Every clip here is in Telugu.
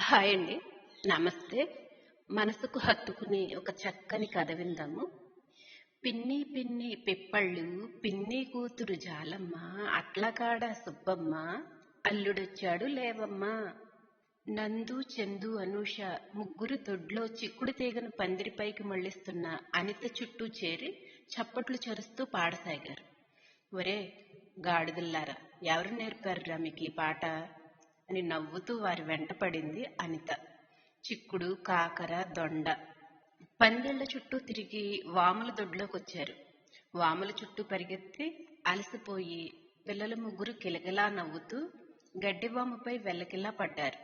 హాయ్ అండి. నమస్తే. మనసుకు హత్తుకుని ఒక చక్కని కథ విందాము. పిన్ని పిన్ని పిప్పళ్ళు పిన్ని కూతురు జాలమ్మ అట్లకాడ సుబ్బమ్మ అల్లుడొచ్చాడు లేవమ్మ. నందు చందు అనూష ముగ్గురు దొడ్లో చిక్కుడు తీగను పందిరిపైకి మళ్ళిస్తున్న అనిత చుట్టూ చేరి చప్పట్లు చరుస్తూ పాడసాగారు. ఒరే గాడిదల్లారా ఎవరు నేర్పారురా మీకు ఈ పాట? అని నవ్వుతూ వారి వెంట పడింది అనిత. చిక్కుడు కాకర దొండ. పందిళ్ళ చుట్టూ తిరిగి వాముల దొడ్లోకి వచ్చారు. వాముల చుట్టూ పరిగెత్తి అలసిపోయి పిల్లల ముగ్గురు కిలకిలా నవ్వుతూ గడ్డివాముపై వెల్లకిలా పడ్డారు.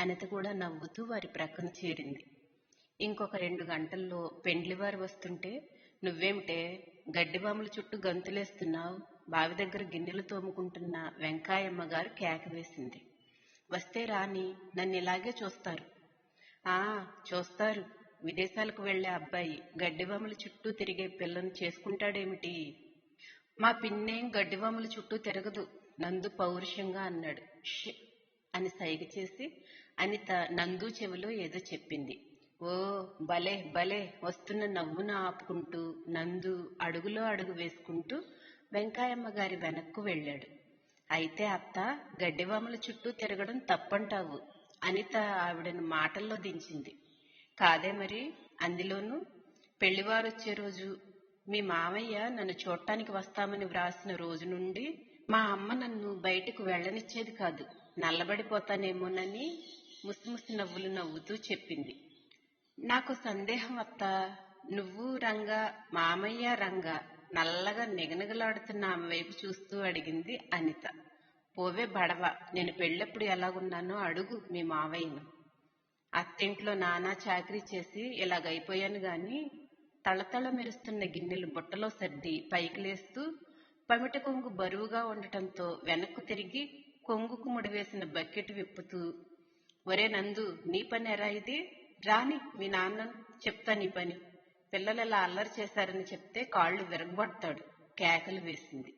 అనిత కూడా నవ్వుతూ వారి ప్రక్కన చేరింది. ఇంకొక రెండు గంటల్లో పెండ్లివారు వస్తుంటే నువ్వేమిటే గడ్డివాముల చుట్టూ గంతులేస్తున్నావు బావి దగ్గర గిన్నెలు తోముకుంటున్న వెంకాయమ్మ గారు కేక వేసింది. వస్తే రాని నన్ను ఇలాగే చూస్తారు. ఆ చూస్తారు. విదేశాలకు వెళ్ళే అబ్బాయి గడ్డివాముల చుట్టూ తిరిగే పిల్లను చేసుకుంటాడేమిటి? మా పిన్నేం గడ్డివాముల చుట్టూ తిరగదు నందు పౌరుషంగా అన్నాడు. ష్! అని సైగ చేసి అనిత నందు చెవిలో ఏదో చెప్పింది. ఓ భలే భలే! వస్తున్న నవ్వును ఆపుకుంటూ నందు అడుగులో అడుగు వేసుకుంటూ వెంకాయమ్మ గారి వెనక్కు వెళ్ళాడు. అయితే అత్త గడ్డివాముల చుట్టూ తిరగడం తప్పంటావు అనిత ఆవిడను మాటల్లో దించింది. కాదే మరి అందులోనూ పెళ్ళివారొచ్చే రోజు మీ మామయ్య నన్ను చూడటానికి వస్తామని వ్రాసిన రోజు నుండి మా అమ్మ నన్ను బయటకు వెళ్ళనిచ్చేది కాదు నల్లబడిపోతానేమోనని ముసిముసి నవ్వులు నవ్వుతూ చెప్పింది. నాకు సందేహం అత్త నువ్వు రంగా మామయ్య రంగా నల్లగా నిగనిగలాడుతున్న ఆమె వైపు చూస్తూ అడిగింది అనిత. పోవే బడవ నేను పెళ్ళప్పుడు ఎలాగున్నానో అడుగు మీ మావయ్యను. అత్తింట్లో నానా చాకరీ చేసి ఇలాగైపోయాను గాని తళతళ మెరుస్తున్న గిన్నెలు బుట్టలో సర్ది పైకి లేస్తూ పమిట కొంగు బరువుగా ఉండటంతో వెనక్కు తిరిగి కొంగుకు ముడివేసిన బకెట్ విప్పుతూ ఒరే నందు నీ పని ఎరా ఇది? రాని మీ నాన్న చెప్తా నీ పని. పిల్లలు ఇలా అల్లరి చేశారని చెప్తే కాళ్ళు విరగబడతాడు కేకలు వేసింది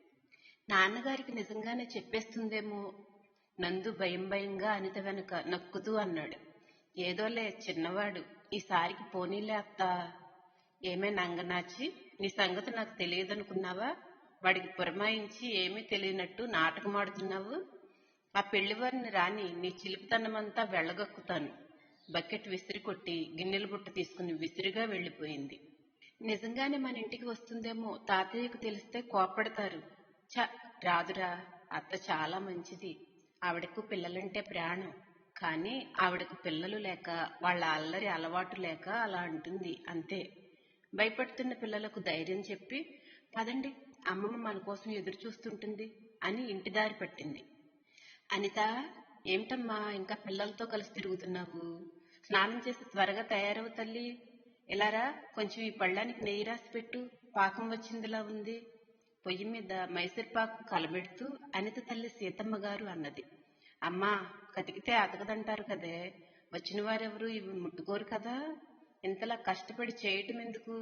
నాన్నగారికి నిజంగానే చెప్పేస్తుందేమో? నందు భయం భయంగా అనిత వెనుక నక్కుతూ అన్నాడు. ఏదోలే చిన్నవాడు ఈసారికి పోనీలే అత్త. ఏమే నంగనాచి నీ సంగతి నాకు తెలియదనుకున్నావా? వాడికి పురమాయించి ఏమీ తెలియనట్టు నాటకమాడుతున్నావు? ఆ పెళ్ళివారిని రాని నీ చిలుపుతనమంతా వెళ్ళగక్కుతాను. బకెట్ విసిరి కొట్టి గిన్నెల బుట్ట తీసుకుని విసిరిగా వెళ్ళిపోయింది. నిజంగానే మన ఇంటికి వస్తుందేమో తాతయ్యకు తెలిస్తే కోపడతారు చ రాదురా అత్త చాలా మంచిది. ఆవిడకు పిల్లలంటే ప్రాణం. కానీ ఆవిడకు పిల్లలు లేక వాళ్ళ అల్లరి అలవాటు లేక అలా అంటుంది అంతే. భయపడుతున్న పిల్లలకు ధైర్యం చెప్పి పదండి అమ్మమ్మ మన కోసం ఎదురు చూస్తుంటుంది అని ఇంటి దారి పట్టింది. అనిత ఏమిటమ్మా ఇంకా పిల్లలతో కలిసి తిరుగుతున్నావు? స్నానం చేసి త్వరగా తయారవు తల్లి. ఇలారా కొంచెం ఈ పళ్ళానికి నెయ్యి రాసి పెట్టు. పాకం వచ్చిందిలా ఉంది. పొయ్యి మీద మైసూర్పాకు కలబెడుతూ అనిత తల్లి సీతమ్మ గారు అన్నది. అమ్మా కతికితే అతకదంటారు కదే. వచ్చిన వారెవరు? ఇవి ముట్టుకోరు కదా. ఇంతలా కష్టపడి చేయటం ఎందుకు?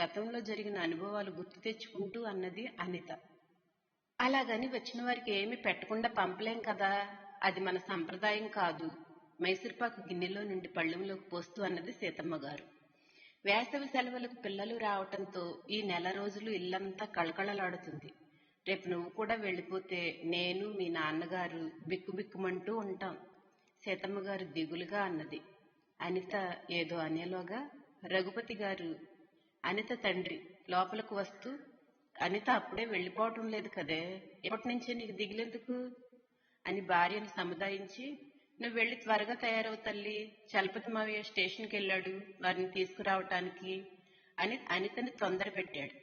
గతంలో జరిగిన అనుభవాలు గుర్తు తెచ్చుకుంటూ అన్నది అనిత. అలాగని వచ్చిన వారికి ఏమి పెట్టకుండా పంపలేం కదా. అది మన సంప్రదాయం కాదు. మైసూర్పాకు గిన్నెలో నుండి పళ్ళెంలోకి పోస్తూ అన్నది సీతమ్మ గారు. వేసవి సెలవులకు పిల్లలు రావటంతో ఈ నెల రోజులు ఇల్లంతా కళకళలాడుతుంది. రేపు నువ్వు కూడా వెళ్ళిపోతే నేను మీ నాన్నగారు బిక్కుబిక్కుమంటూ ఉంటాం. సీతమ్మ గారు దిగులుగా అన్నది. అనిత ఏదో అనేలోగా రఘుపతి గారు అనిత తండ్రి లోపలికి వస్తూ అనిత అప్పుడే వెళ్ళిపోవటం లేదు కదే. ఎప్పటి నుంచే నీకు దిగులెందుకు? అని భార్యను సముదాయించి నువ్వు వెళ్ళి త్వరగా తయారవు తల్లి చలపతి మావయ్య స్టేషన్కి వెళ్ళాడు వారిని తీసుకురావటానికి అని అనితని తొందర పెట్టాడు.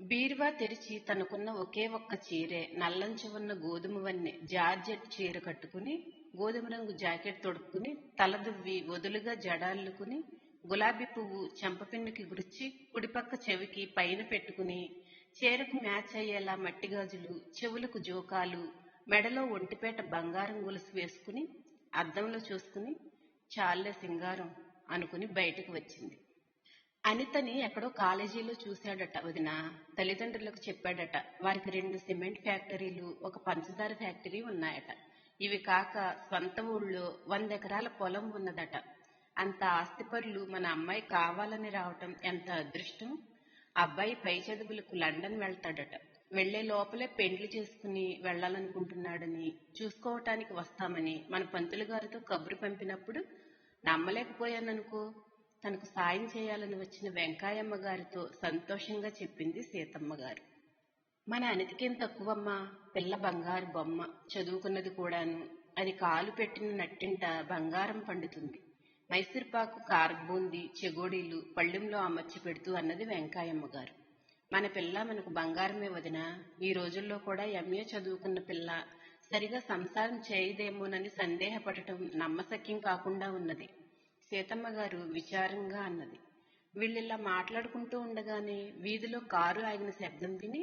బీరువా తెరిచి తనకున్న ఒకే ఒక్క చీరే నల్లంచి ఉన్న గోధుమ వన్నె జార్జెట్ చీర కట్టుకుని గోధుమ రంగు జాకెట్ తొడుక్కుని తల దువ్వి వదులుగా జడాల్లుకుని గులాబీ పువ్వు చెంపపిన్నుకి గురిచి కుడిపక్క చెవికి పైన పెట్టుకుని చీరకు మ్యాచ్ అయ్యేలా మట్టి గాజులు చెవులకు జోకాలు మెడలో ఒంటిపేట బంగారం గొలుసు వేసుకుని అద్దంలో చూసుకుని చాలే సింగారం అనుకుని బయటకు వచ్చింది. అనితని ఎక్కడో కాలేజీలో చూశాడట వదిన. తల్లిదండ్రులకు చెప్పాడట. వారికి రెండు సిమెంట్ ఫ్యాక్టరీలు ఒక పంచదార ఫ్యాక్టరీ ఉన్నాయట. ఇవి కాక స్వంత ఊళ్ళో వంద ఎకరాల పొలం ఉన్నదట. అంత ఆస్తిపరులు మన అమ్మాయి కావాలని రావటం ఎంత అదృష్టం? అబ్బాయి పై చదువులకు లండన్ వెళ్తాడట. వెళ్ళే లోపలే పెండ్లు చేసుకుని వెళ్ళాలనుకుంటున్నాడని చూసుకోవటానికి వస్తామని మన పంతులు గారితో కబురు పంపినప్పుడు నమ్మలేకపోయాననుకో తనకు సాయం చేయాలని వచ్చిన వెంకాయమ్మ గారితో సంతోషంగా చెప్పింది సీతమ్మ గారు. మన అనితికేం తక్కువమ్మా పిల్ల బంగారు బొమ్మ చదువుకున్నది కూడాను అది కాలు పెట్టిన నట్టింట బంగారం పండుతుంది. మైసూర్పాకు కారబూంది చెగోడీలు పళ్ళెంలో అమర్చి పెడుతూ అన్నది వెంకాయమ్మ గారు. మన పిల్ల మనకు బంగారమే వదిన ఈ రోజుల్లో కూడా ఎంఏ చదువుకున్న పిల్ల సరిగా సంసారం చేయదేమోనని సందేహపడటం నమ్మశక్యం కాకుండా ఉన్నది. సీతమ్మ గారు విచారంగా అన్నది. వీళ్ళిలా మాట్లాడుకుంటూ ఉండగానే వీధిలో కారు ఆగిన శబ్దం విని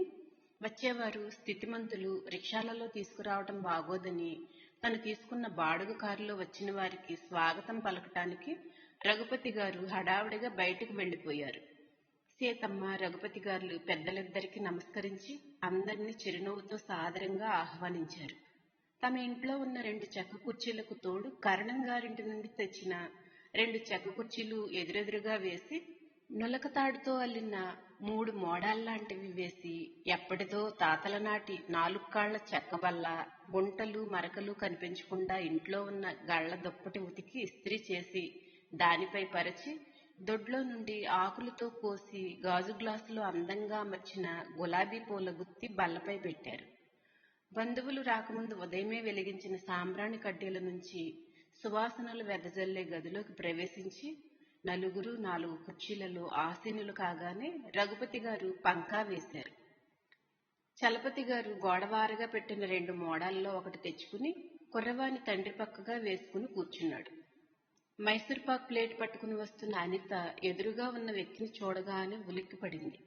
వచ్చేవారు స్థితిమంతులు రిక్షాలలో తీసుకురావటం బాగోదని తను తీసుకున్న బాడుగు కారులో వచ్చిన వారికి స్వాగతం పలకటానికి రఘుపతి గారు హడావుడిగా బయటకు వెళ్ళిపోయారు సీతమ్మ రఘుపతి గారు పెద్దలిద్దరికి నమస్కరించి అందరినీ చిరునవ్వుతో సాదరంగా ఆహ్వానించారు. తమ ఇంట్లో ఉన్న రెండు చెక్క కుర్చీలకు తోడు కరణం గారింటి నుండి తెచ్చిన రెండు చెక్క కుర్చీలు ఎదురెదురుగా వేసి నులకతాడుతో అల్లిన మూడు మోడాల్లాంటివి వేసి ఎప్పటిదో తాతల నాటి నాలుగు కాళ్ళ చెక్క బల్ల గుంటలు మరకలు కనిపించకుండా ఇంట్లో ఉన్న గళ్ళ దుప్పటి ఉతికి ఇస్త్రీ చేసి దానిపై పరిచి దొడ్లో నుండి ఆకులతో కోసి గాజు గ్లాసులో అందంగా అమర్చిన గులాబీ పూల గుత్తి బల్లపై పెట్టారు. బంధువులు రాకముందు ఉదయమే వెలిగించిన సాంబ్రాణి కడ్డీల నుంచి సువాసనలు వెదజల్లే గదిలోకి ప్రవేశించి నలుగురు నాలుగు కుర్చీలలో ఆసీనులు కాగానే రఘుపతి గారు పంకా వేశారు. చలపతి గారు గోడవారగా పెట్టిన రెండు మోడాల్లో ఒకటి తెచ్చుకుని కుర్రవాని తండ్రి పక్కగా వేసుకుని కూర్చున్నాడు. మైసూర్పాక్ ప్లేట్ పట్టుకుని వస్తున్న అనిత ఎదురుగా ఉన్న వ్యక్తిని చూడగానే ఉలిక్కిపడింది.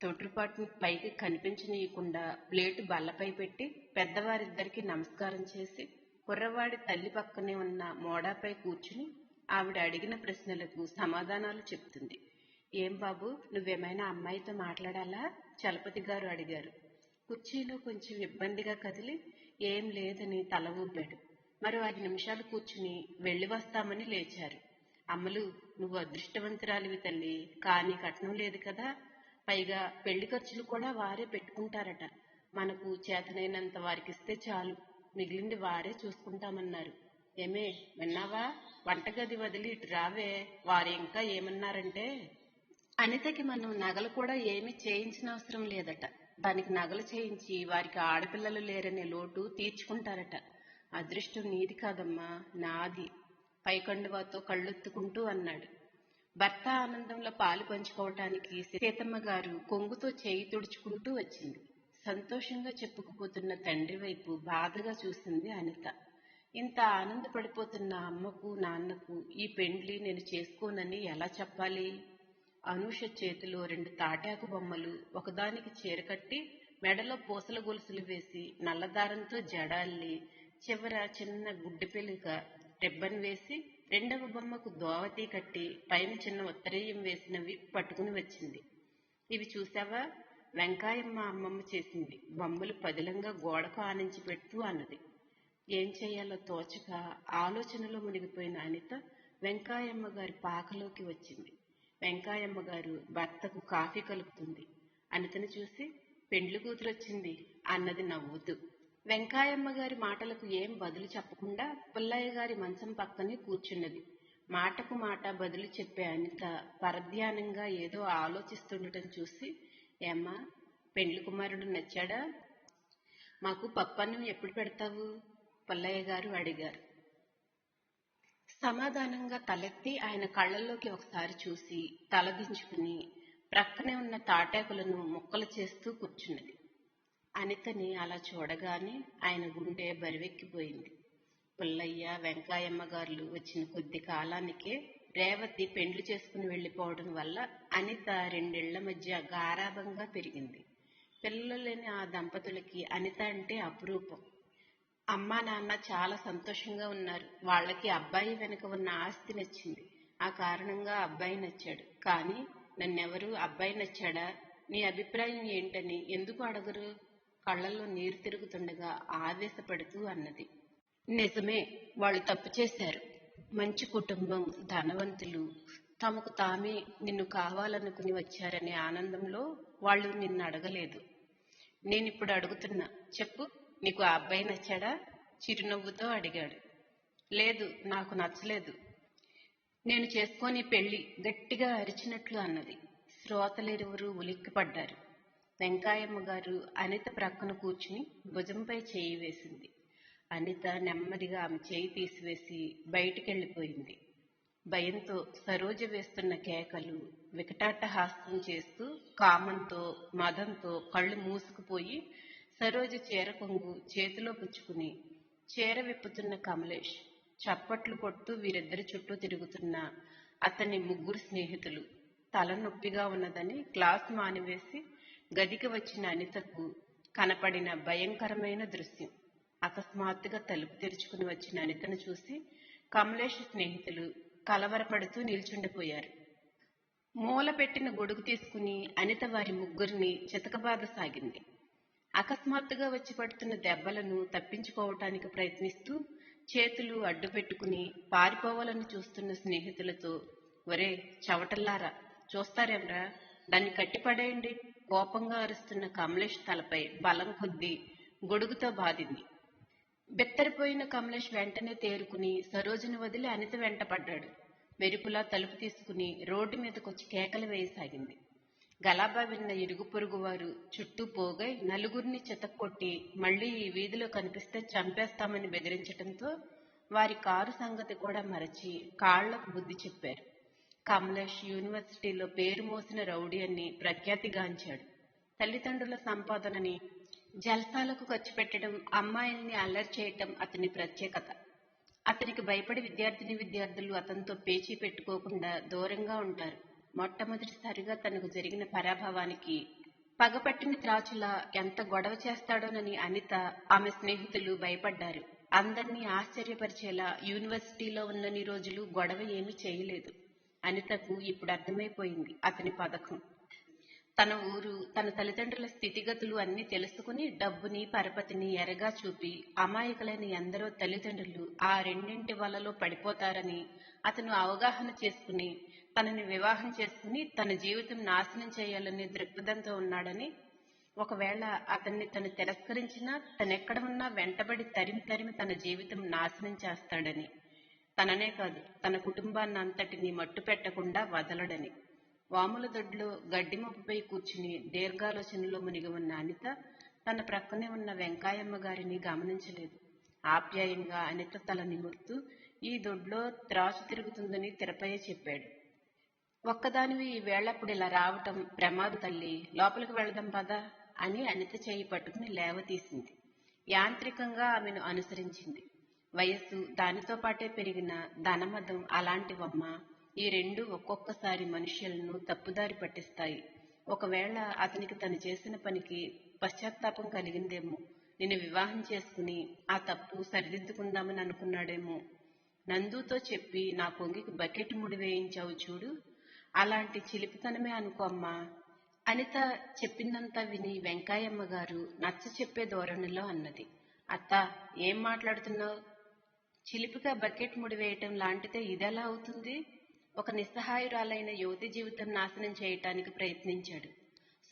తొట్రుపాటును పైకి కనిపించనీయకుండా ప్లేటు బల్లపై పెట్టి పెద్దవారిద్దరికి నమస్కారం చేసి కుర్రవాడి తల్లి పక్కనే ఉన్న మోడాపై కూర్చుని ఆవిడ అడిగిన ప్రశ్నలకు సమాధానాలు చెప్తుంది. ఏం బాబు నువ్వేమైనా అమ్మాయితో మాట్లాడాలా? చలపతి గారు అడిగారు. కుర్చీలో కొంచెం ఇబ్బందిగా కదిలి ఏం లేదని తల ఊపాడు. మరో ఐదు నిమిషాలు కూర్చుని వెళ్ళి వస్తామని లేచారు. అమ్మలు నువ్వు అదృష్టవంతురాలివి తల్లి కానీ కట్నం లేదు కదా. పైగా పెళ్ళి ఖర్చులు కూడా వారే పెట్టుకుంటారట. మనకు చేతనైనంత వారికిస్తే చాలు. మిగిలింది వారే చూసుకుంటామన్నారు. ఏమే విన్నావా? వంటగది వదిలి ఇటు రావే. వారు ఇంకా ఏమన్నారంటే అనితకి మనం నగలు కూడా ఏమీ చేయించిన అవసరం లేదట. దానికి నగలు చేయించి వారికి ఆడపిల్లలు లేరనే లోటు తీర్చుకుంటారట. అదృష్టం నీది కాదమ్మా నాది పైకండువాతో కళ్ళెత్తుకుంటూ అన్నాడు. భర్త ఆనందంలో పాలు పంచుకోవటానికి సీతమ్మ గారు కొంగుతో చేయి తుడుచుకుంటూ వచ్చింది. సంతోషంగా చెప్పుకుపోతున్న తండ్రి వైపు బాధగా చూసింది అనిత. ఇంత ఆనందపడిపోతున్న అమ్మకు నాన్నకు ఈ పెండ్లి నేను చేసుకోనని ఎలా చెప్పాలి? అనూష చేతిలో రెండు తాటాకు బొమ్మలు ఒకదానికి చీరకట్టి మెడలో పూసల గొలుసులు వేసి నల్లదారంతో జడాల్లి చివర చిన్న గుడ్డి పెలుక రిబ్బన్ వేసి రెండవ బొమ్మకు దోవతి కట్టి పైన చిన్న ఉత్తరీయం వేసినవి పట్టుకుని వచ్చింది. ఇవి చూసావా? వెంకాయమ్మ అమ్మమ్మ చేసింది. బొమ్మలు పదిలంగా గోడకు ఆనించి పెడుతూ అన్నది. ఏం చేయాలో తోచక ఆలోచనలో మునిగిపోయిన అనిత వెంకాయమ్మ గారి పాకలోకి వచ్చింది. వెంకాయమ్మ గారు భర్తకు కాఫీ కలుపుతుంది. అనితను చూసి పెండ్లి కూతురు వచ్చింది అన్నది నవ్వుతూ. వెంకాయమ్మ గారి మాటలకు ఏం బదులు చెప్పకుండా పుల్లయ్య గారి మంచం పక్కనే కూర్చున్నది. మాటకు మాట బదులు చెప్పే అనిత పరధ్యానంగా ఏదో ఆలోచిస్తుండటం చూసి ఏమ్మా పెండ్లి కుమారుడు నచ్చాడా? మాకు పప్పన్నం ఎప్పుడు పెడతావు? పుల్లయ్య గారు అడిగారు. సమాధానంగా తలెత్తి ఆయన కళ్ళల్లోకి ఒకసారి చూసి తలదించుకుని ప్రక్కనే ఉన్న తాటాకులను ముక్కలు చేస్తూ కూర్చున్నది. అనితని అలా చూడగానే ఆయన గుండె బరివెక్కిపోయింది. పుల్లయ్య వెంకాయమ్మ గారులు వచ్చిన కొద్ది కాలానికే రేవతి పెండ్లి చేసుకుని వెళ్ళిపోవడం వల్ల అనిత రెండేళ్ళ మధ్య గారాభంగా పెరిగింది. పిల్లలు లేని ఆ దంపతులకి అనిత అంటే అపురూపం. అమ్మా నాన్న చాలా సంతోషంగా ఉన్నారు. వాళ్ళకి అబ్బాయి వెనుక ఉన్న ఆస్తి నచ్చింది. ఆ కారణంగా అబ్బాయి నచ్చాడు. కానీ నన్నెవరు? అబ్బాయి నచ్చాడా? నీ అభిప్రాయం ఏంటని ఎందుకు అడగరు? కళ్ళల్లో నీరు తిరుగుతుండగా ఆవేశపడుతూ అన్నది. నిజమే వాళ్ళు తప్పు చేశారు. మంచి కుటుంబం ధనవంతులు. తమకు తామే నిన్ను కావాలనుకుని వచ్చారనే ఆనందంలో వాళ్ళు నిన్ను అడగలేదు. నేనిప్పుడు అడుగుతున్నా చెప్పు నీకు ఆ అబ్బాయి నచ్చాడా? చిరునవ్వుతో అడిగాడు. లేదు నాకు నచ్చలేదు. నేను చేసుకొని పెళ్ళి గట్టిగా అరిచినట్లు అన్నది. శ్రోతలిరువురు ఉలిక్కిపడ్డారు. వెంకాయమ్మ గారు అనిత ప్రక్కన కూర్చుని భుజంపై చేయి వేసింది. అనిత నెమ్మదిగా ఆమె చేయి తీసివేసి బయటికెళ్ళిపోయింది. భయంతో సరోజ వేస్తున్న కేకలు వికటాట్టహాస్యం చేస్తూ కామంతో మదంతో కళ్ళు మూసుకుపోయి సరోజ చీర కొంగు చేతిలో పుచ్చుకుని చీర విప్పుతున్న కమలేష్ చప్పట్లు కొట్టు వీరిద్దరి చుట్టూ తిరుగుతున్న అతని ముగ్గురు స్నేహితులు తలనొప్పిగా ఉన్నదని క్లాస్ మానివేసి గదికి వచ్చిన అనితకు కనపడిన భయంకరమైన దృశ్యం. అకస్మాత్తుగా తలుపు తెరుచుకుని వచ్చిన అనితను చూసి కమలేష్ స్నేహితులు కలవరపడుతూ నిల్చుండిపోయారు. మూల పెట్టిన గొడుగు తీసుకుని అనిత వారి ముగ్గురిని చితకబాదసాగింది. అకస్మాత్తుగా వచ్చి పడుతున్న దెబ్బలను తప్పించుకోవటానికి ప్రయత్నిస్తూ చేతులు అడ్డు పెట్టుకుని పారిపోవాలని చూస్తున్న స్నేహితులతో ఒరే చవటల్లారా చూస్తారేమ్రా? దాన్ని కట్టిపడేయండి. కోపంగా అరుస్తున్న కమలేష్ తలపై బలం కొద్దీ గొడుగుతో బాధింది. బెత్తరిపోయిన కమలేష్ వెంటనే తేరుకుని సరోజుని వదిలి అనిత వెంట పడ్డాడు. మెరుపులా తలుపు తీసుకుని రోడ్డు మీదకొచ్చి కేకలు వేయసాగింది. గలాబా విన్న ఇరుగు పొరుగు వారు చుట్టూ పోగై నలుగురిని చెతక్కొట్టి మళ్ళీ ఈ వీధిలో కనిపిస్తే చంపేస్తామని బెదిరించడంతో వారి కారు సంగతి కూడా మరచి కాళ్ళకు బుద్ధి చెప్పారు. కమలేష్ యూనివర్సిటీలో పేరు మోసిన రౌడీ అని ప్రఖ్యాతిగాంచాడు. తల్లిదండ్రుల సంపాదనని జల్సాలకు ఖర్చు పెట్టడం అమ్మాయిల్ని అల్లరి చేయటం అతని ప్రత్యేకత. అతనికి భయపడి విద్యార్థిని విద్యార్థులు అతనితో పేచీ పెట్టుకోకుండా దూరంగా ఉంటారు. మొట్టమొదటిసారిగా తనకు జరిగిన పరాభవానికి పగపట్టిన త్రాచులా ఎంత గొడవ చేస్తాడోనని అనిత ఆమె స్నేహితులు భయపడ్డారు. అందర్నీ ఆశ్చర్యపరిచేలా యూనివర్సిటీలో ఉన్నన్ని రోజులు గొడవ ఏమీ చేయలేదు. అనితకు ఇప్పుడు అర్థమైపోయింది అతని పథకం. తన ఊరు తన తల్లిదండ్రుల స్థితిగతులు అన్ని తెలుసుకుని డబ్బుని పరపతిని ఎరగా చూపి అమాయకులైన ఎందరో తల్లిదండ్రులు ఆ రెండింటి వలలో పడిపోతారని అతను అవగాహన చేసుకుని తనని వివాహం చేసుకుని తన జీవితం నాశనం చేయాలనే దృక్పథంతో ఉన్నాడని ఒకవేళ అతన్ని తను తిరస్కరించినా తనెక్కడ ఉన్నా వెంటబడి తరిమి తరిమి తన జీవితం నాశనం చేస్తాడని తననే కాదు తన కుటుంబాన్ని అంతటిని మట్టు పెట్టకుండా వదలడని. వాముల దొడ్లో గడ్డి మొప్పపై కూర్చుని దీర్ఘాలోచనలో మునిగి ఉన్న అనిత తన ప్రక్కనే ఉన్న వెంకాయమ్మ గారిని గమనించలేదు. ఆప్యాయంగా అనిత తల నిమురుతూ ఈ దొడ్లో త్రాసు తిరుగుతుందని తిరపయ్య చెప్పాడు. ఒక్కదానివి ఈ వేళప్పుడు ఇలా రావటం ప్రమాదు తల్లి లోపలికి వెళదాం పదా అని అనిత చేయి పట్టుకుని లేవతీసింది. యాంత్రికంగా ఆమెను అనుసరించింది. వయస్సు దానితో పాటే పెరిగిన ధనమదం అలాంటివమ్మ ఈ రెండు ఒక్కొక్కసారి మనుష్యులను తప్పుదారి పట్టిస్తాయి. ఒకవేళ అతనికి తను చేసిన పనికి పశ్చాత్తాపం కలిగిందేమో నిన్ను వివాహం చేసుకుని ఆ తప్పు సరిదిద్దుకుందామని అనుకున్నాడేమో. నందుతో చెప్పి నా పొంగికి బకెట్ ముడి వేయించావు చూడు. అలాంటి చిలిపితనమే అనుకో అమ్మా. అనిత చెప్పిందంతా విని వెంకాయమ్మ గారు నచ్చ చెప్పే ధోరణిలో అన్నది. అత్త ఏం మాట్లాడుతున్నావు? చిలిపిగా బకెట్ ముడి వేయటం లాంటిదే ఇదెలా అవుతుంది? ఒక నిస్సహాయురాలైన యువతి జీవితం నాశనం చేయటానికి ప్రయత్నించాడు.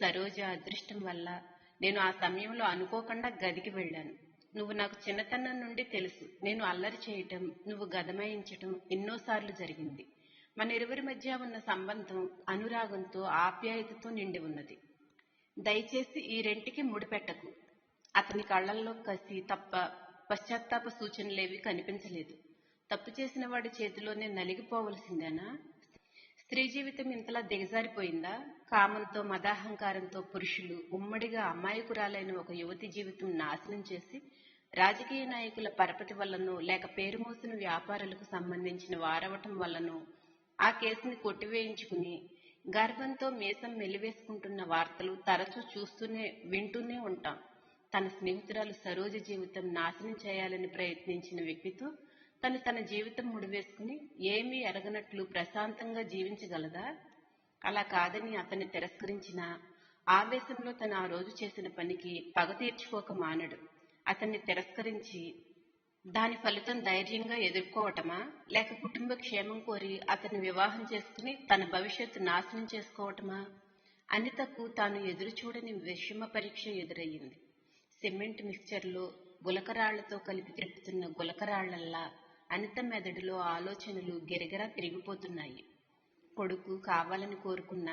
సరోజ అదృష్టం వల్ల నేను ఆ సమయంలో అనుకోకుండా గదికి వెళ్ళాను. నువ్వు నాకు చిన్నతనం నుండి తెలుసు. నేను అల్లరి చేయటం నువ్వు గదమాయించటం ఎన్నోసార్లు జరిగింది. మన ఇరువురి మధ్య ఉన్న సంబంధం అనురాగంతో ఆప్యాయతతో నిండి ఉన్నది. దయచేసి ఈ రెంటికి ముడిపెట్టకు. అతని కళ్ళల్లో కసి తప్ప పశ్చాత్తాప సూచనలేవి కనిపించలేదు. తప్పు చేసిన వాడి చేతిలోనే నలిగిపోవలసిందేనా? స్త్రీ జీవితం ఇంతలా దిగజారిపోయిందా? కామంతో మదాహంకారంతో పురుషులు ఉమ్మడిగా అమాయకురాలైన ఒక యువతి జీవితం నాశనం చేసి రాజకీయ నాయకుల పరపతి వల్లనో లేక పేరు మోసిన వ్యాపారులకు సంబంధించిన వారవటం వల్లనో ఆ కేసుని కొట్టివేయించుకుని గర్భంతో మీసం మెలివేసుకుంటున్న వార్తలు తరచూ చూస్తూనే వింటూనే ఉంటాం. తన స్నేహితురాలు సరోజ జీవితం నాశనం చేయాలని ప్రయత్నించిన వ్యక్తితో తను తన జీవితం ముడివేసుకుని ఏమీ ఎరగనట్లు ప్రశాంతంగా జీవించగలదా? అలా కాదని అతన్ని తిరస్కరించిన ఆవేశంలో తను ఆ రోజు చేసిన పనికి పగ తీర్చుకోక మానడు. అతన్ని తిరస్కరించి దాని ఫలితం ధైర్యంగా ఎదుర్కోవటమా? లేక కుటుంబ క్షేమం కోరి అతన్ని వివాహం చేసుకుని తన భవిష్యత్తు నాశనం చేసుకోవటమా? అనితకు తాను ఎదురు చూడని విషమ పరీక్ష ఎదురయ్యింది. సిమెంట్ మిక్చర్లో గులకరాళ్ళతో కలిపి తిప్పుతున్న గులకరాళ్ళల్లా అనిత మెదడులో ఆలోచనలు గిరగిరా తిరిగిపోతున్నాయి. కొడుకు కావాలని కోరుకున్న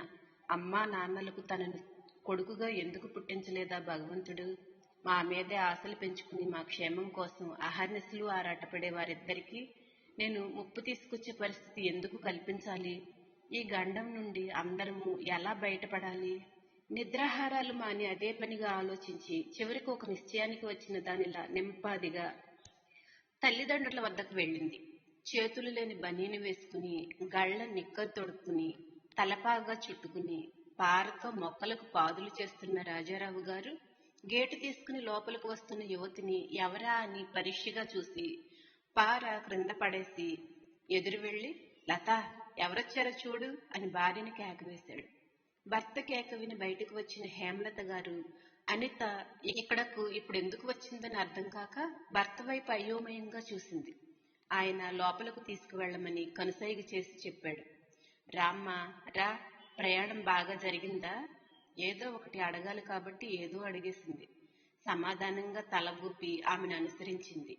అమ్మా నాన్నలకు తనను కొడుకుగా ఎందుకు పుట్టించలేదా భగవంతుడు? మా మీదే ఆశలు పెంచుకుని మా క్షేమం కోసం అహర్నిశలు ఆరాటపడే వారిద్దరికీ నేను ముప్పు తీసుకొచ్చే పరిస్థితి ఎందుకు కల్పించాలి? ఈ గండం నుండి అందరము ఎలా బయటపడాలి? నిద్రాహారాలు మాని అదే పనిగా ఆలోచించి చివరికి ఒక నిశ్చయానికి వచ్చిన దానిలా నింపాదిగా తల్లిదండ్రుల వద్దకు వెళ్ళింది. చేతులు లేని బనీని వేసుకుని గళ్ళ నిక్కరు తొడుక్కుని తలపాగా చుట్టుకుని పారతో మొక్కలకు పాదులు చేస్తున్న రాజారావు గారు గేటు తీసుకుని లోపలికి వస్తున్న యువతిని ఎవరా అని పరీక్షగా చూసి పార క్రింద పడేసి ఎదురు వెళ్ళి లత ఎవరొచ్చారో చూడు అని భార్యని కేకవేశాడు భర్త కేక విని బయటకు వచ్చిన హేమలత గారు అనిత ఇక్కడకు ఇప్పుడు ఎందుకు వచ్చిందని అర్థం కాక భర్త వైపు అయోమయంగా చూసింది. ఆయన లోపలకు తీసుకువెళ్ళమని కనుసైగ చేసి చెప్పాడు. రామ్మ రా ప్రయాణం బాగా జరిగిందా? ఏదో ఒకటి అడగాలి కాబట్టి ఏదో అడిగేసింది. సమాధానంగా తల ఊపి ఆమెను అనుసరించింది.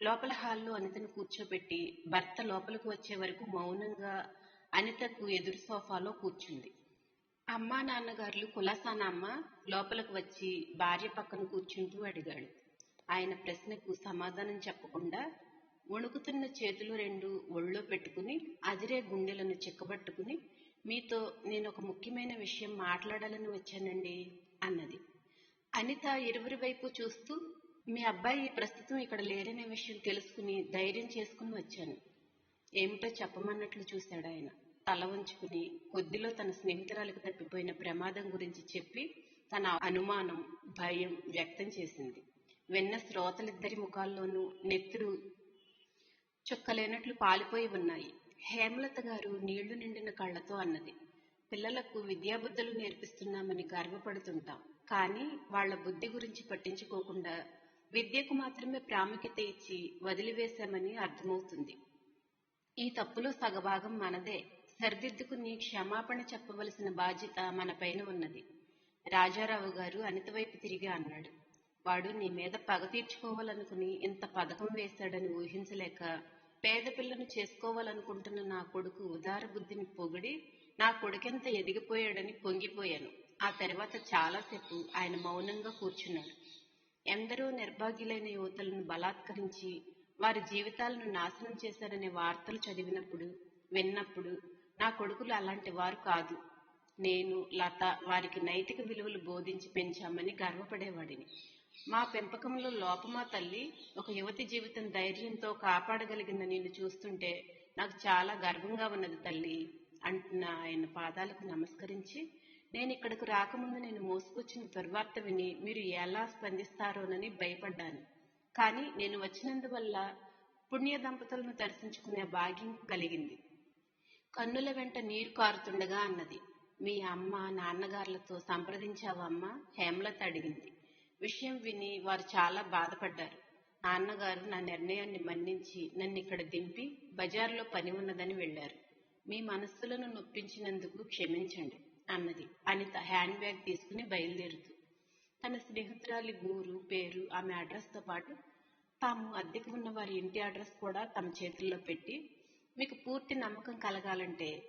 లోపల హాల్లో అనితను కూర్చోబెట్టి భర్త లోపలికి వచ్చే వరకు మౌనంగా అనితకు ఎదురు సోఫాలో కూర్చుంది. అమ్మా నాన్నగారులు కులాసానమ్మ లోపలికి వచ్చి భార్య పక్కన కూర్చుంటూ అడిగాడు. ఆయన ప్రశ్నకు సమాధానం చెప్పకుండా వణుకుతున్న చేతులు రెండు ఒళ్ళో పెట్టుకుని అదిరే గుండెలను చిక్కబట్టుకుని మీతో నేను ఒక ముఖ్యమైన విషయం మాట్లాడాలని వచ్చానండి అన్నది. అనిత ఇరువురి వైపు చూస్తూ మీ అబ్బాయి ప్రస్తుతం ఇక్కడ లేరనే విషయం తెలుసుకుని ధైర్యం చేసుకుని వచ్చాను. ఏమిటో చెప్పమన్నట్లు చూశాడు ఆయన తల వంచుకుని కొద్దిలో తన స్నేహితురాలకు తప్పిపోయిన ప్రమాదం గురించి చెప్పి తన అనుమానం భయం వ్యక్తం చేసింది. వెన్న శ్రోతలిద్దరి ముఖాల్లోనూ నెత్తురు చుక్కలేనట్లు పాలిపోయి ఉన్నాయి. హేమలత గారు నీళ్ళు నిండిన కళ్ళతో అన్నది. పిల్లలకు విద్యాబుద్ధులు నేర్పిస్తున్నామని గర్వపడుతుంటాం. కానీ వాళ్ళ బుద్ధి గురించి పట్టించుకోకుండా విద్యకు మాత్రమే ప్రాముఖ్యత ఇచ్చి వదిలివేశామని అర్థమవుతుంది. ఈ తప్పులో సగభాగం మనదే. సరిదిద్దుకుని క్షమాపణ చెప్పవలసిన బాధ్యత మన పైన ఉన్నది. రాజారావు గారు అనిత వైపు తిరిగి అన్నాడు. వాడు నీ మీద పగ తీర్చుకోవాలనుకుని ఇంత పథకం వేశాడని ఊహించలేక పేద పిల్లను చేసుకోవాలనుకుంటున్న నా కొడుకు ఉదార బుద్ధిని పొగిడి నా కొడుకెంత ఎదిగిపోయాడని పొంగిపోయాను. ఆ తర్వాత చాలాసేపు ఆయన మౌనంగా కూర్చున్నాడు ఎందరో నిర్భాగ్యులైన యువతలను బలాత్కరించి వారి జీవితాలను నాశనం చేశారనే వార్తలు చదివినప్పుడు విన్నప్పుడు నా కొడుకులు అలాంటి వారు కాదు. నేను లత వారికి నైతిక విలువలు బోధించి పెంచామని గర్వపడేవాడిని. మా పెంపకంలో లోపమా తల్లి ఒక యువతి జీవితం ధైర్యంతో కాపాడగలిగిన నిన్ను చూస్తుంటే నాకు చాలా గర్వంగా ఉన్నది తల్లి అంటున్న ఆయన పాదాలకు నమస్కరించి. నేను ఇక్కడకు రాకముందు నేను మోసుకొచ్చిన దుర్వార్త విని మీరు ఎలా స్పందిస్తారోనని భయపడ్డాను. కానీ నేను వచ్చినందువల్ల పుణ్య దంపతులను దర్శించుకునే భాగ్యం కలిగింది. కన్నుల వెంట నీరు కారుతుండగా అన్నది. మీ అమ్మ నాన్నగారులతో సంప్రదించావమ్మా అమ్మ హేమలత అడిగింది. విషయం విని వారు చాలా బాధపడ్డారు. నాన్నగారు నా నిర్ణయాన్ని మన్నించి నన్ను ఇక్కడ దింపి బజార్లో పని ఉన్నదని వెళ్ళారు మీ మనస్సులను నొప్పించినందుకు క్షమించండి అన్నది. అనిత హ్యాండ్ బ్యాగ్ తీసుకుని బయలుదేరుతూ. తన స్నేహితురాలి ఊరు పేరు ఆమె అడ్రస్తో పాటు తాము అద్దెకు ఉన్న వారి ఇంటి అడ్రస్ కూడా తమ చేతుల్లో పెట్టి మీకు పూర్తి నమ్మకం కలగాలంటే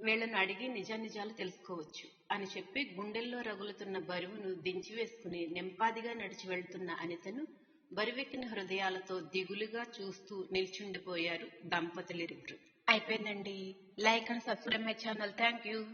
వీళ్ళను అడిగి నిజానిజాలు తెలుసుకోవచ్చు. అని చెప్పి గుండెల్లో రగులుతున్న బరువును దించివేసుకుని నింపాదిగా నడిచి వెళ్తున్న అనితను బరువెక్కిన హృదయాలతో దిగులుగా చూస్తూ నిల్చుండిపోయారు దంపతులిరువురు అయిపోయిందండి. Like and subscribe my channel. Thank you.